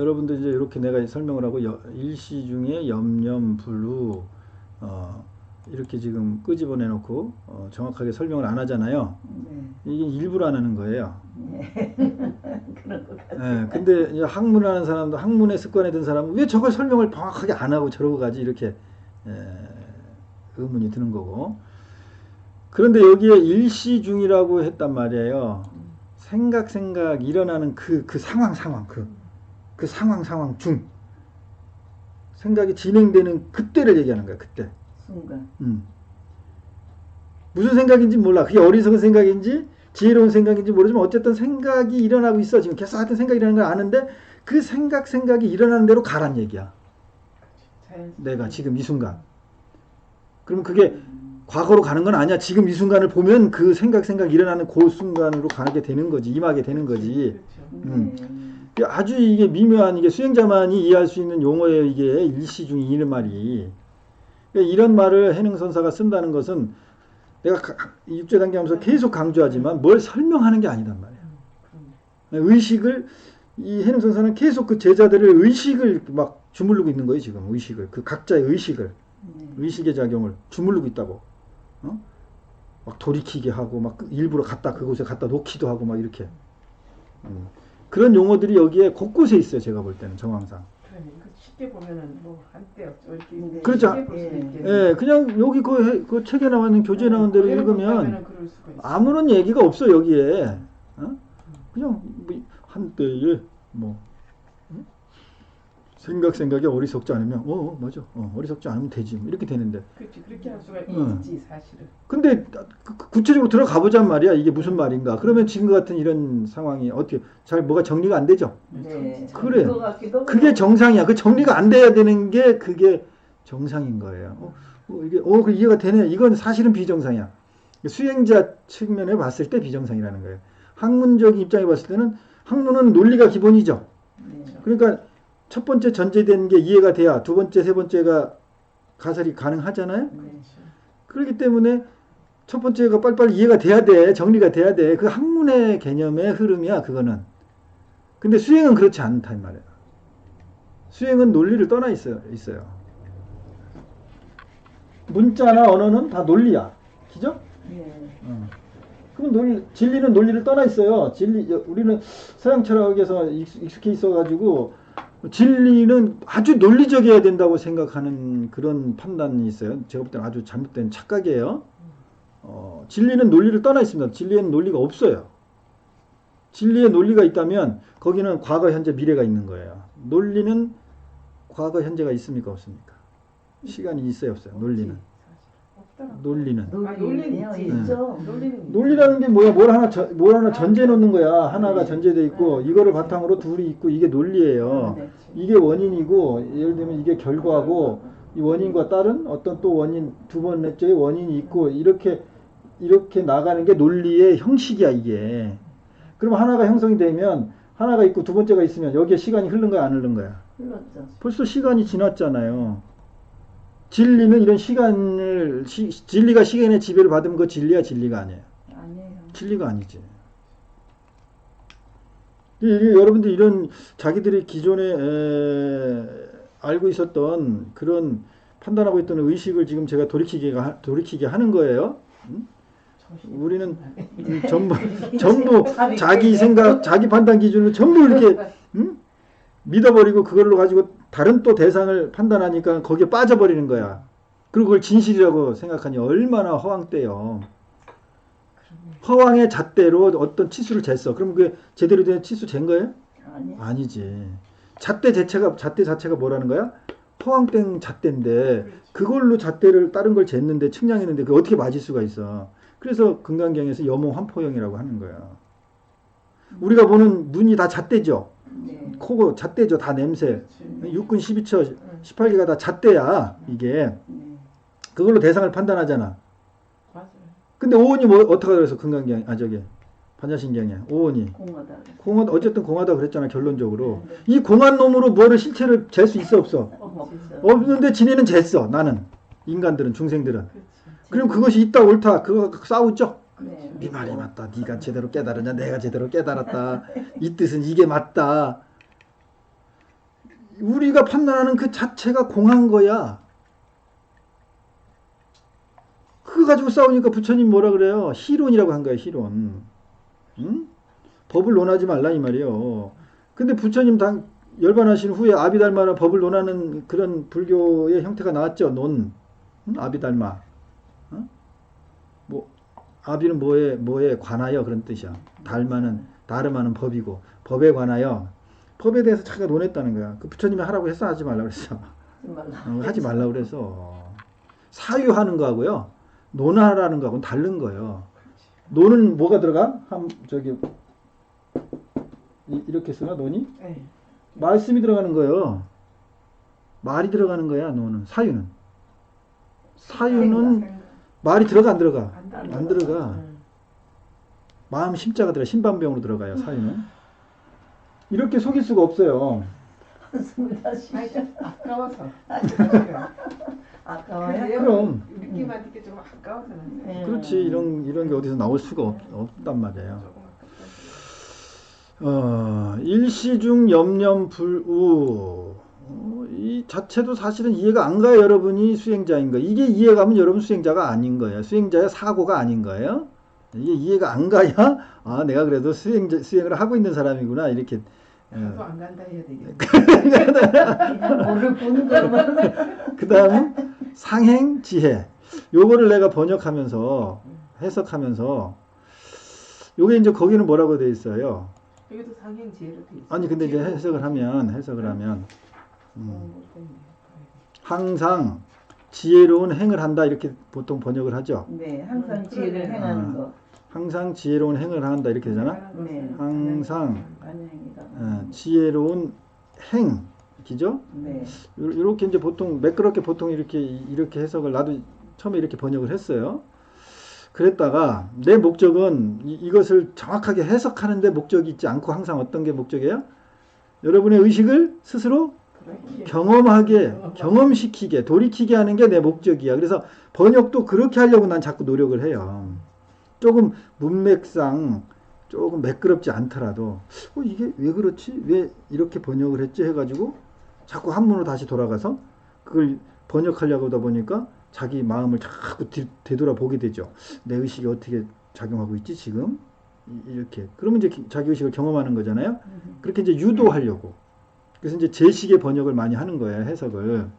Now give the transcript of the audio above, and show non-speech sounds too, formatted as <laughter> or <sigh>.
여러분들 이제 이렇게 내가 설명을 하고 여- 일시 중에 염염 불루 어, 이렇게 지금 끄집어내 놓고 어, 정확하게 설명을 안 하잖아요. 네. 이게 일부러 안 하는 거예요. <laughs> 그런 것 같아요. 예, 근데 이제 학문 하는 사람도 학문의 습관에 든 사람은 왜 저걸 설명을 정확하게 안 하고 저러고 가지 이렇게 예, 의문이 드는 거고. 그런데 여기에 일시 중이라고 했단 말이에요. 생각 생각 일어나는 그그 상황 상황 그 그 상황 상황 중 생각이 진행되는 그때를 얘기하는 거야 그때. 순간. 음. 무슨 생각인지 몰라. 그게 어리석은 생각인지 지혜로운 생각인지 모르지만 어쨌든 생각이 일어나고 있어. 지금 계속 하여튼 생각이 일어나는 걸 아는데 그 생각 생각이 일어나는 대로 가란 얘기야. 내가 지금 이 순간. 그러면 그게 과거로 가는 건 아니야. 지금 이 순간을 보면 그 생각 생각 일어나는 그 순간으로 가게 되는 거지. 임하게 되는 거지. 음. 네. 아주 이게 미묘한 이게 수행자만이 이해할 수 있는 용어예요. 이게 일시 중이 이런 말이. 그러니까 이런 말을 해능 선사가 쓴다는 것은 내가 육제 단계하면서 계속 강조하지만 뭘 설명하는 게 아니단 말이에요. 의식을 이 해능 선사는 계속 그 제자들을 의식을 막 주물르고 있는 거예요. 지금 의식을 그 각자의 의식을 네. 의식의 작용을 주물르고 있다고. 어? 막 돌이키게 하고 막 일부러 갖다 그곳에 갖다 놓기도 하고 막 이렇게. 음. 그런 용어들이 여기에 곳곳에 있어요. 제가 볼 때는 정황상. 그 쉽게 보면은 뭐 한때 이렇게 네. 그렇죠. 예. 예, 그냥 여기 그, 해- 그 책에 나와 있는 교재에 나온 대로 읽으면. 아무런 얘기가 없어 여기에. 어? 그냥 뭐 한때에 뭐 응? 생각 생각이 어리석지 않으면 어, 어 맞아. 어, 어리석지 않으면 되지. 뭐 이렇게 되는데. 그렇지. 그렇게 할 수가 응. 있지 사실은. 근데 그- 그 구체적으로 들어가 보잔 말이야. 이게 무슨 말인가. 그러면 지금 같은 이런 상황이 어떻게 잘 뭐가 정리가 안 되죠? 네. 그래. 그거 같기도 그게. 정상이야. 그 정리가 안 돼야 되는 게 그게 정상인 거예요. 어, 어, 이게 어, 그 이해가 되네. 이건 사실은 비정상이야. 수행자 측면에 봤을 때 비정상이라는 거예요. 학문적인 입장에 봤을 때는 학문은 논리가 기본이죠. 네. 그러니까 첫 번째 전제된 게 이해가 돼야 두 번째 세 번째가 가설이 가능하잖아요 네. 그렇기 때문에 첫 번째가 빨리빨리 이해가 돼야 돼. 정리가 돼야 돼. 그 학문의 개념의 흐름이야, 그거는. 근데 수행은 그렇지 않다, 이 말이야. 수행은 논리를 떠나 있어요. 있어요. 문자나 언어는 다 논리야. 그죠? 네. 어. 그럼 논리, 진리는 논리를 떠나 있어요. 진리, 우리는 서양 철학에서 익- 익숙해 있어가지고 진리는 아주 논리적이어야 된다고 생각하는 그런 판단이 있어요. 제가 볼 때는 아주 잘못된 착각이에요. 어, 진리는 논리를 떠나 있습니다. 진리에는 논리가 없어요. 진리에 논리가 있다면 거기는 과거, 현재, 미래가 있는 거예요. 논리는 과거, 현재가 있습니까? 없습니까? 시간이 있어요, 없어요? 논리는. 논리는. 아, 논리는 논리는요, 있지. 있죠. 논리는 논리라는 게 뭐야? 뭘 하나 전- 뭘 하나 전제 놓는 거야. 하나가 전제돼 있고 이거를 바탕으로 둘이 있고 이게 논리예요. 네. 이게 원인이고 예를 들면 이게 결과고 이 원인과 다른 어떤 또 원인 두 번째의 원인이 있고 이렇게 이렇게 나가는 게 논리의 형식이야 이게. 그럼 하나가 형성이 되면 하나가 있고 두 번째가 있으면 여기에 시간이 흐른 거야 안 흐른 거야? 흘렀죠. 벌써 시간이 지났잖아요. 진리는 이런 시간을 시- 진리가 시간의 지배를 받으면 그 진리야 진리가 아니에요. 아니에요. 진리가 아니지. 이게 여러분들 이런 자기들이 기존에 에, 알고 있었던 그런 판단하고 있던 의식을 지금 제가 돌이키게 하- 돌이키게 하는 거예요. 음? 우리는 음, 전부 전부 자기 생각, 자기 판단 기준을 전부 이렇게 음? 믿어버리고 그걸로 가지고 다른 또 대상을 판단하니까 거기에 빠져버리는 거야. 그리고 그걸 진실이라고 생각하니 얼마나 허황돼요. 허황의 잣대로 어떤 치수를 쟀어. 그럼 그게 제대로 된 치수 잰 거예요? 아니. 아니지. 잣대 자체가 잣대 자체가 뭐라는 거야? 허황된 잣대인데 그걸로 잣대를 다른 걸 쟀는데 측량했는데 그 어떻게 맞을 수가 있어? 그래서 금강경에서 염호 환포형이라고 하는 거야. 우리가 보는 눈이 다 잣대죠. 네. 코 잣대죠. 다 냄새. 육군 12처 18개가 다 잣대야. 이게 네. 그걸로 대상을 판단하잖아. 맞아요. 근데 오온이 뭐 어떻게 그래서 금강경 아 저기 반야신경에 오온이. 공원 어쨌든 공하다 그랬잖아 결론적으로 네. 이 공한 놈으로 뭐를 실체를 잴 수 있어 없어. <laughs> 없는데 지네는 쟀어 나는 인간들은 중생들은 그렇지. 그럼 그것이 있다 옳다 그거 싸우죠 네. 네 말이 맞다 네가 제대로 깨달았냐 내가 제대로 깨달았다 이 뜻은 이게 맞다 우리가 판단하는 그 자체가 공한 거야. 그거 가지고 싸우니까 부처님 뭐라 그래요? 희론이라고 한 거야, 희론. 응? 법을 논하지 말라 이 말이에요. 근데 부처님 당 열반하신 후에 아비달마나 법을 논하는 그런 불교의 형태가 나왔죠. 논. 응? 아비달마. 어? 뭐 아비는 뭐에 뭐에 관하여 그런 뜻이야. 달마는 다름하는 법이고 법에 관하여 법에 대해서 자기가 논했다는 거야. 그 부처님이 하라고 했어 하지 말라 그랬어. 하지 말라. 어, 하지 말라 그래서 사유하는 거하고요 논하라는 거하고는 다른 거예요. 논은 뭐가 들어가? 한 저기 이- 이렇게 쓰나 논이? 네. 말씀이 들어가는 거예요. 말이 들어가는 거야 논은 사유는. 사유는. 말이 들어가 안 들어가? 안 들어가. 안 들어가. 음. 마음 심자가 들어가 신반병으로 들어가요 사유는. 이렇게 속일 수가 없어요. <laughs> 아까워서. <laughs> 아까워요? 그럼. 우리끼만 듣기 좀 아까워서. 네. 그렇지 이런 이런 게 어디서 나올 수가 없, 없단 말이에요. 어, 일시중 염염불우 어, 이 자체도 사실은 이해가 안 가요 여러분이 수행자인 거 이게 이해가면 여러분 수행자가 아닌 거예요. 수행자의 사고가 아닌 거예요. 이게 이해가 안 가야 아 내가 그래도 수행 수행을 하고 있는 사람이구나 이렇게. 나도 안 간다 해야 되겠네. <laughs> <laughs> 그 다음 상행 지혜. 요거를 내가 번역하면서 해석하면서 요게 이제 거기는 뭐라고 돼 있어요? 여기도 상행 지혜로 돼 있어. 아니 근데 이제 해석을 하면 해석을 하면 음, 항상 지혜로운 행을 한다 이렇게 보통 번역을 하죠. 네, 항상 음, 지혜를. 행하는 아. 거. 항상 지혜로운 행을 한다 이렇게 되잖아. 네. 항상. 반영이다. 어, 지혜로운 행, 기죠? 네. 이렇게 이제 보통 매끄럽게 보통 이렇게 이렇게 해석을 나도 처음에 이렇게 번역을 했어요. 그랬다가 내 목적은 이, 이것을 정확하게 해석하는데 목적이 있지 않고 항상 어떤 게 목적이에요? 여러분의 의식을 스스로 경험하게, 경험시키게, 돌이키게 하는 게 내 목적이야. 그래서 번역도 그렇게 하려고 난 자꾸 노력을 해요. 조금 문맥상 조금 매끄럽지 않더라도, 어, 이게 왜 그렇지? 왜 이렇게 번역을 했지? 해가지고 자꾸 한문으로 다시 돌아가서 그걸 번역하려고 하다 보니까 자기 마음을 자꾸 뒤- 되돌아보게 되죠. 내 의식이 어떻게 작용하고 있지, 지금? 이- 이렇게. 그러면 이제 기- 자기 의식을 경험하는 거잖아요. 그렇게 이제 유도하려고. 그래서 이제 제식의 번역을 많이 하는 거예요, 해석을.